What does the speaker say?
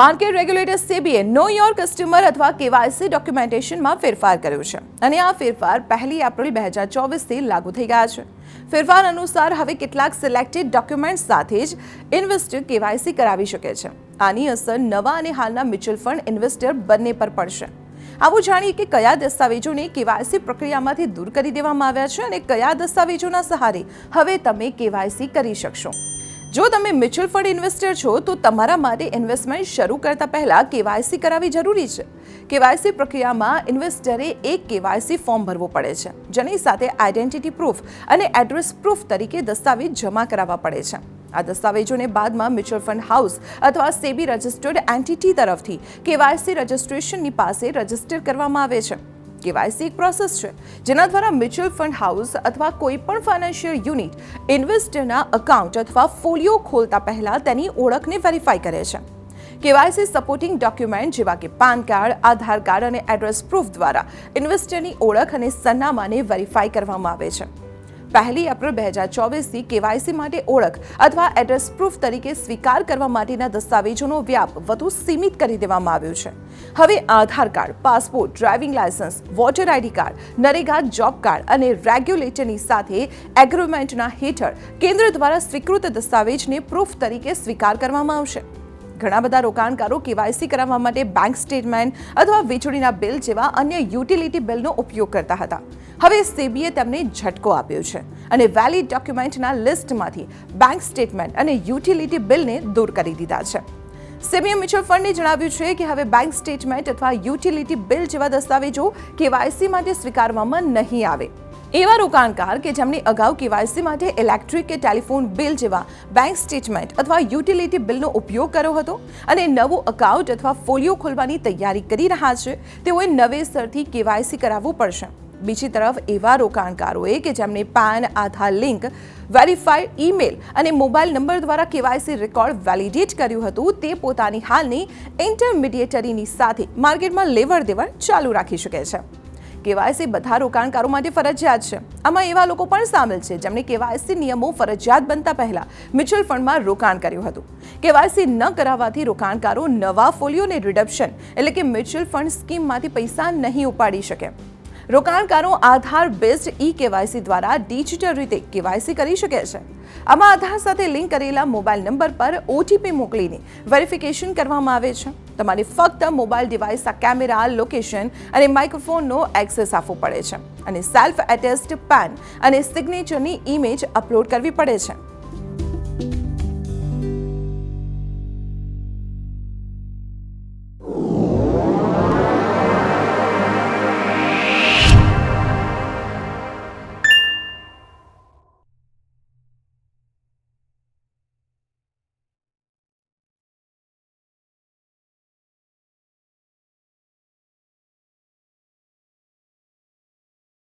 Market regulator સેબીએ know your customer અથવા KYC ડોક્યુમેન્ટેશનમાં ફેરફાર કર્યો છે. અને આ ફેરફાર પહેલી એપ્રિલ બે હજાર ચોવીસથી લાગુ થઈ ગયા છે. ફેરફાર અનુસાર હવે કેટલાક સિલેક્ટેડ ડોક્યુમેન્ટ્સ સાથે જ ઇન્વેસ્ટર કેવાયસી કરાવી શકે છે. આની અસર નવા અને હાલના મ્યુચ્યુઅલ ફંડ ઇન્વેસ્ટર બંને પર પડશે. આવું જાણીએ કે કયા દસ્તાવેજોને કેવાયસી પ્રક્રિયામાંથી દૂર કરી દેવામાં આવ્યા છે અને કયા દસ્તાવેજોના સહારે હવે તમે કેવાયસી કરી શકશો. જો તમે મ્યુચ્યુઅલ ફંડ ઇન્વેસ્ટર છો, તો તમારા માટે ઇન્વેસ્ટમેન્ટ શરૂ કરતા પહેલા કેવાયસી કરાવવી જરૂરી છે. કેવાયસી પ્રક્રિયામાં ઇન્વેસ્ટરે એક કેવાયસી ફોર્મ ભરવું પડે છે, જેની સાથે આઈડેન્ટિટી પ્રૂફ અને એડ્રેસ પ્રૂફ તરીકે દસ્તાવેજ જમા કરાવવા પડે છે. આ દસ્તાવેજોને બાદમાં મ્યુચ્યુઅલ ફંડ હાઉસ અથવા સેબી રજિસ્ટર્ડ એન્ટિટી તરફથી કેવાયસી રજિસ્ટ્રેશનની પાસે રજિસ્ટર કરવામાં આવે છે. કેવાયસી એક પ્રોસેસ છે, જેના દ્વારા મ્યુચ્યુઅલ ફંડ હાઉસ અથવા કોઈ પણ ફાઇનાન્શિયલ યુનિટ ઇન્વેસ્ટરના અકાઉન્ટ અથવા ફોલિયો ખોલતા પહેલા તેની ઓળખને વેરીફાઈ કરે છે. કેવાયસી સપોર્ટિંગ ડોક્યુમેન્ટ જેવા કે પાન કાર્ડ, આધાર કાર્ડ અને એડ્રેસ પ્રૂફ દ્વારા ઇન્વેસ્ટરની ઓળખ અને સરનામાને વેરીફાઈ કરવામાં આવે છે. પહેલી એપ્રિલ બે હજાર ચોવીસથી કેવાયસી માટે ઓળખ અથવા એડ્રેસ પ્રૂફ તરીકે સ્વીકાર કરવા માટેના દસ્તાવેજોનો વ્યાપ વધુ સીમિત કરી દેવામાં આવ્યો છે. હવે Aadhaar card, passport, driving licence voter ID card, NREGA job card અને રેગ્યુલેટરની સાથે એગ્રીમેન્ટના હેઠળ કેન્દ્ર દ્વારા સ્વીકૃત દસ્તાવેજને પ્રૂફ તરીકે સ્વીકાર કરવામાં આવશે. ઘણા બધા રોકાણકારો કેવાયસી કરાવવા માટે બેંક સ્ટેટમેન્ટ અથવા વીજળીના બિલ જેવા અન્ય યુટિલિટી બિલનો ઉપયોગ કરતા હતા. હવે સેબીએ તેમને ઝટકો આપ્યો છે અને વેલિડ ડોક્યુમેન્ટના લિસ્ટમાંથી બેંક સ્ટેટમેન્ટ અને યુટિલિટી બિલને દૂર કરી દીધા છે. સેબીએ મ્યુચ્યુઅલ ફંડને જણાવ્યું છે કે હવે બેંક સ્ટેટમેન્ટ અથવા યુટિલિટી બિલ જેવા દસ્તાવેજો કેવાયસી માટે સ્વીકારવામાં નહીં આવે. એવા રોકાણકાર કે જેમણે અગાઉ કેવાયસી માટે ઇલેક્ટ્રિક કે ટેલિફોન બિલ જેવા બેંક સ્ટેટમેન્ટ અથવા યુટિલિટી બિલનો ઉપયોગ કર્યો હતો અને નવું અકાઉન્ટ અથવા ફોલિયો ખોલવાની તૈયારી કરી રહ્યા છે, તેઓએ નવેસરથી કેવાયસી કરાવવું પડશે. બીજી તરફ, એવા રોકાણકારોએ કે જેમણે PAN Aadhaar link verified email અને મોબાઈલ નંબર દ્વારા કેવાયસી રેકોર્ડ વેલિડેટ કર્યું હતું, તે પોતાની હાલની ઇન્ટરમિડિયેટરીની સાથે માર્કેટમાં લેવડ દેવડ ચાલુ રાખી શકે છે. કેવાયસી બધા રોકાણકારો માટે ફરજિયાત છે. આમાં એવા લોકો પણ સામેલ છે જેમણે કેવાયસી નિયમો ફરજિયાત બનતા પહેલા મ્યુચ્યુઅલ ફંડમાં રોકાણ કર્યું હતું. કેવાયસી ન કરાવવાથી રોકાણકારો નવા ફોલિયોને રિડપ્શન એટલે કે મ્યુચ્યુઅલ ફંડ સ્કીમમાંથી પૈસા નહીં ઉપાડી શકે. રોકાણકારો આધાર બેઝડ ઈ કેવાયસી દ્વારા ડિજિટલ રીતે કેવાયસી કરી શકે છે. આમાં આધાર સાથે લિંક કરેલા મોબાઈલ નંબર પર ઓટીપી મોકલીને વેરિફિકેશન કરવામાં આવે છે. તમારે ફક્ત મોબાઈલ ડિવાઇસના કેમેરા, લોકેશન અને માઇક્રોફોનનો એક્સેસ આપવો પડે છે અને સેલ્ફ એટેસ્ટ પેન અને સિગ્નેચરની ઇમેજ અપલોડ કરવી પડે છે.